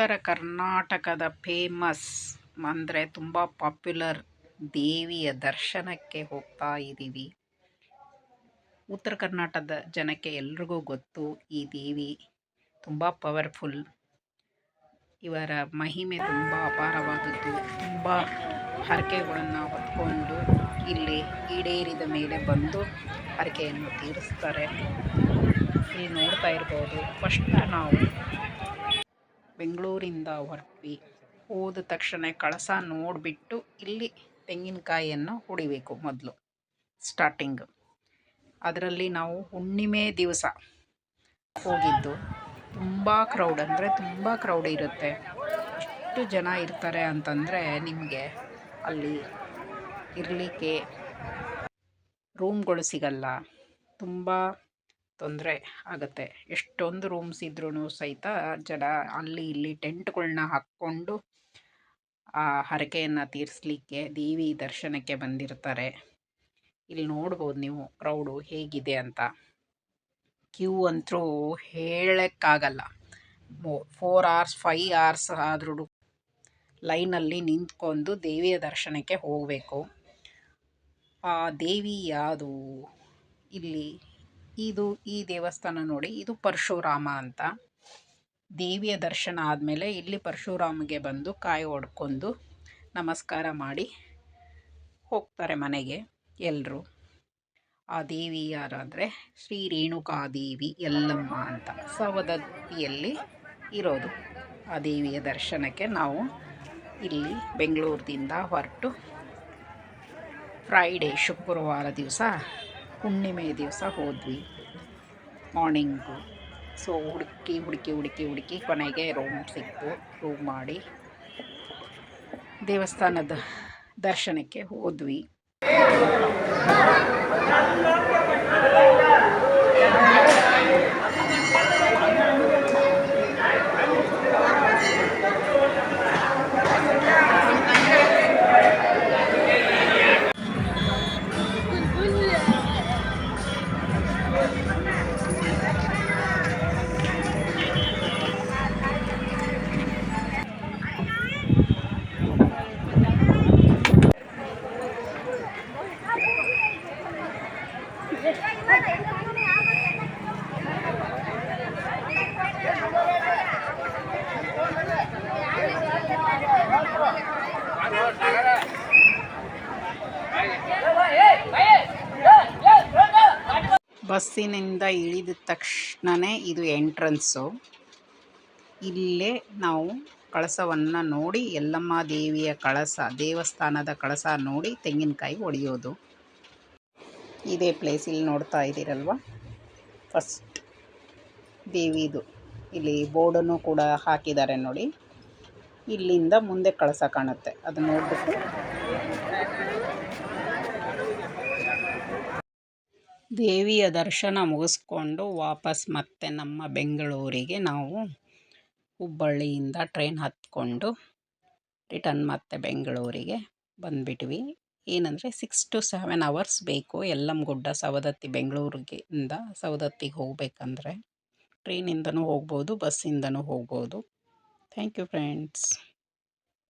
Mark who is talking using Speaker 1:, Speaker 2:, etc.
Speaker 1: ಉತ್ತರ ಕರ್ನಾಟಕದ ಫೇಮಸ್ ಅಂದರೆ ತುಂಬ ಪಾಪ್ಯುಲರ್ ದೇವಿಯ ದರ್ಶನಕ್ಕೆ ಹೋಗ್ತಾ ಇದ್ದೀವಿ ಉತ್ತರ ಕರ್ನಾಟಕದ ಜನಕ್ಕೆ ಎಲ್ರಿಗೂ ಗೊತ್ತು ಈ ದೇವಿ ತುಂಬ ಪವರ್ಫುಲ್ ಇವರ ಮಹಿಮೆ ತುಂಬ ಅಪಾರವಾದದ್ದು. ತುಂಬ ಹರಕೆಗಳನ್ನು ಹೊತ್ಕೊಂಡು ಇಲ್ಲಿ ಈಡೇರಿದ ಮೇಲೆ ಬಂದು ಹರಕೆಯನ್ನು ತೀರಿಸ್ತಾರೆ. ಇಲ್ಲಿ ನೋಡ್ತಾ ಇರ್ಬೋದು ಫಸ್ಟ್ ನಾವು ಬೆಂಗಳೂರಿಂದ ಹೊರಟ್ವಿ. ಹೋದ ತಕ್ಷಣ ಕಳಸ ನೋಡಿಬಿಟ್ಟು ಇಲ್ಲಿ ತೆಂಗಿನಕಾಯಿಯನ್ನು ಹೊಡಿಬೇಕು ಮೊದಲು ಸ್ಟಾರ್ಟಿಂಗ್ ಅದರಲ್ಲಿ ನಾವು ಹುಣ್ಣಿಮೆ ದಿವಸ ಹೋಗಿದ್ದು. ತುಂಬ ಕ್ರೌಡ್ ಅಂದರೆ ತುಂಬ ಕ್ರೌಡ್ ಇರುತ್ತೆ. ಎಷ್ಟು ಜನ ಇರ್ತಾರೆ ಅಂತಂದರೆ ನಿಮಗೆ ಅಲ್ಲಿ ಇರಲಿಕ್ಕೆ ರೂಮ್ಗಳು ಸಿಗಲ್ಲ. ತುಂಬ ತೊಂದರೆ ಆಗುತ್ತೆ. ಎಷ್ಟೊಂದು ರೂಮ್ಸ್ ಇದ್ರೂ ಸಹಿತ ಜನ ಅಲ್ಲಿ ಇಲ್ಲಿ ಟೆಂಟ್ಗಳನ್ನ ಹಾಕ್ಕೊಂಡು, ಆ ಹರಕೆಯನ್ನು ತೀರಿಸಲಿಕ್ಕೆ, ದೇವಿ ದರ್ಶನಕ್ಕೆ ಬಂದಿರ್ತಾರೆ. ಇಲ್ಲಿ ನೋಡ್ಬೋದು ನೀವು ಕ್ರೌಡು ಹೇಗಿದೆ ಅಂತ. ಕ್ಯೂ ಅಂತೂ ಹೇಳೋಕ್ಕಾಗಲ್ಲ. ಫೋರ್ ಅವರ್ಸ್ ಫೈ ಅವರ್ಸ್ ಆದ್ರೂ ಲೈನಲ್ಲಿ ನಿಂತ್ಕೊಂಡು ದೇವಿಯ ದರ್ಶನಕ್ಕೆ ಹೋಗಬೇಕು. ಆ ದೇವಿ ಯಾವುದು? ಇಲ್ಲಿ ಇದು ಈ ದೇವಸ್ಥಾನ ನೋಡಿ, ಇದು ಪರಶುರಾಮ ಅಂತ. ದೇವಿಯ ದರ್ಶನ ಆದಮೇಲೆ ಇಲ್ಲಿ ಪರಶುರಾಮಗೆ ಬಂದು ಕಾಯಿ ಹೊಡ್ಕೊಂಡು ನಮಸ್ಕಾರ ಮಾಡಿ ಹೋಗ್ತಾರೆ ಮನೆಗೆ ಎಲ್ಲರೂ ಆ ದೇವಿ ಯಾರಾದರೆ? ಶ್ರೀ ರೇಣುಕಾದೇವಿ ಎಲ್ಲಮ್ಮ ಅಂತ. ಸವದತ್ತಿಯಲ್ಲಿ ಇರೋದು. ಆ ದೇವಿಯ ದರ್ಶನಕ್ಕೆ ನಾವು ಇಲ್ಲಿ ಬೆಂಗಳೂರಿನಿಂದ ಹೊರಟು. ಫ್ರೈಡೇ ಶುಕ್ರವಾರ ದಿವಸ ಹುಣ್ಣಿಮೆ ದಿವಸ ಹೋದ್ವಿ. ಮಾರ್ನಿಂಗು ಸೊ ಹುಡುಕಿ ಹುಡುಕಿ ಹುಡುಕಿ ಹುಡುಕಿ ಕೊನೆಗೆ ರೂಮ್ ಸಿಕ್ತು. ರೂಮ್ ಮಾಡಿ ದೇವಸ್ಥಾನದ ದರ್ಶನಕ್ಕೆ ಹೋದ್ವಿ. ಬಸ್ಸಿನಿಂದ ಇಳಿದ ತಕ್ಷಣವೇ ಇದು ಎಂಟ್ರೆನ್ಸು. ಇಲ್ಲೇ ನಾವು ಕಳಸವನ್ನು ನೋಡಿ ಯಲ್ಲಮ್ಮ ದೇವಿಯ ಕಳಸ, ದೇವಸ್ಥಾನದ ಕಳಸ ನೋಡಿ ತೆಂಗಿನಕಾಯಿ ಹೊಡೆಯೋದು ಇದೇ ಪ್ಲೇಸ್ ಇಲ್ಲಿ ನೋಡ್ತಾ ಇದ್ದೀರಲ್ವ? ಫಸ್ಟ್ ದೇವಿದು ಇಲ್ಲಿ ಬೋರ್ಡನ್ನು ಕೂಡ ಹಾಕಿದ್ದಾರೆ ನೋಡಿ. ಇಲ್ಲಿಂದ ಮುಂದೆ ಕಳಸ ಕಾಣುತ್ತೆ. ಅದು ನೋಡಿಬಿಟ್ಟು. ದೇವಿಯ ದರ್ಶನ ಮುಗಿಸ್ಕೊಂಡು ವಾಪಸ್ ಮತ್ತೆ ನಮ್ಮ ಬೆಂಗಳೂರಿಗೆ ನಾವು ಹುಬ್ಬಳ್ಳಿಯಿಂದ ಟ್ರೈನ್ ಹತ್ಕೊಂಡು ರಿಟರ್ನ್ ಮತ್ತೆ ಬೆಂಗಳೂರಿಗೆ ಬಂದುಬಿಟ್ವಿ. ಏನಂದರೆ ಸಿಕ್ಸ್ ಟು ಸೆವೆನ್ ಅವರ್ಸ್ ಬೇಕು ಯಲ್ಲಮ್ಮಗುಡ್ಡ ಸವದತ್ತಿ ಬೆಂಗಳೂರಿಗೆ ಇಂದ ಸವದತ್ತಿಗೆ ಹೋಗಬೇಕಂದ್ರೆ ಟ್ರೈನಿಂದನೂ ಹೋಗ್ಬೋದು ಬಸ್ಸಿಂದನೂ ಹೋಗ್ಬೋದು. Thank you friends